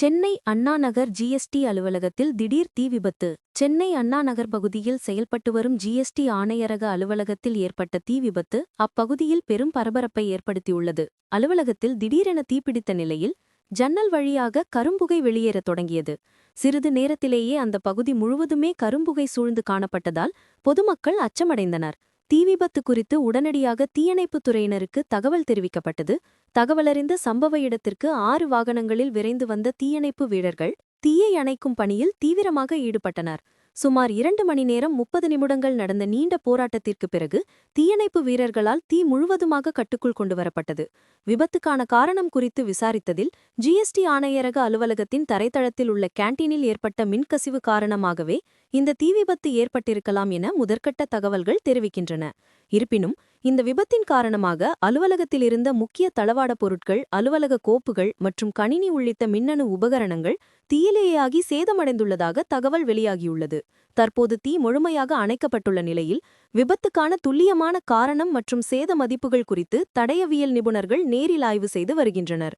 Chennai Anna Nagar GST அலுவலகத்தில் திடீர் தீ விபத்து. சென்னை அண்ணாநகர் பகுதியில் செயல்பட்டு வரும் ஜிஎஸ்டி ஆணையரக அலுவலகத்தில் ஏற்பட்ட தீ விபத்து அப்பகுதியில் பெரும் பரபரப்பை ஏற்படுத்தியுள்ளது. அலுவலகத்தில் திடீரென தீப்பிடித்த நிலையில் ஜன்னல் வழியாக கரும்புகை வெளியேறத் தொடங்கியது. சிறிது நேரத்திலேயே அந்த பகுதி முழுவதுமே கரும்புகை சூழ்ந்து காணப்பட்டதால் பொதுமக்கள் அச்சமடைந்தனர். தீ விபத்து குறித்து உடனடியாக தீயணைப்புத் துறையினருக்கு தகவல் தெரிவிக்கப்பட்டது. தகவலறிந்த சம்பவ இடத்திற்கு ஆறு வாகனங்களில் விரைந்து வந்த தீயணைப்பு வீரர்கள் தீயை அணைக்கும் பணியில் தீவிரமாக ஈடுபட்டனர். சுமார் இரண்டு மணி நேரம் முப்பது நிமிடங்கள் நடந்த நீண்ட போராட்டத்திற்கு பிறகு தீயணைப்பு வீரர்களால் தீ முழுவதுமாக கட்டுக்குள் கொண்டுவரப்பட்டது. விபத்துக்கான காரணம் குறித்து விசாரித்ததில் ஜிஎஸ்டி ஆணையரக அலுவலகத்தின் தரைத்தளத்தில் உள்ள கேண்டீனில் ஏற்பட்ட மின்கசிவு காரணமாகவே இந்த தீ விபத்து ஏற்பட்டிருக்கலாம் என முதற்கட்ட தகவல்கள் தெரிவிக்கின்றன. இருப்பினும் இந்த விபத்தின் காரணமாக அலுவலகத்தில் இருந்த முக்கிய தளவாட பொருட்கள் அலுவலக கோப்புகள் மற்றும் கணினி உள்ளிட்ட மின்னணு உபகரணங்கள் தீயிலேயாகி சேதமடைந்துள்ளதாக தகவல் வெளியாகியுள்ளது. தற்போது தீ முழுமையாக அணைக்கப்பட்டுள்ள நிலையில் விபத்துக்கான துல்லியமான காரணம் மற்றும் சேத மதிப்புகள் குறித்து தடயவியல் நிபுணர்கள் நேரில் ஆய்வு செய்து வருகின்றனர்.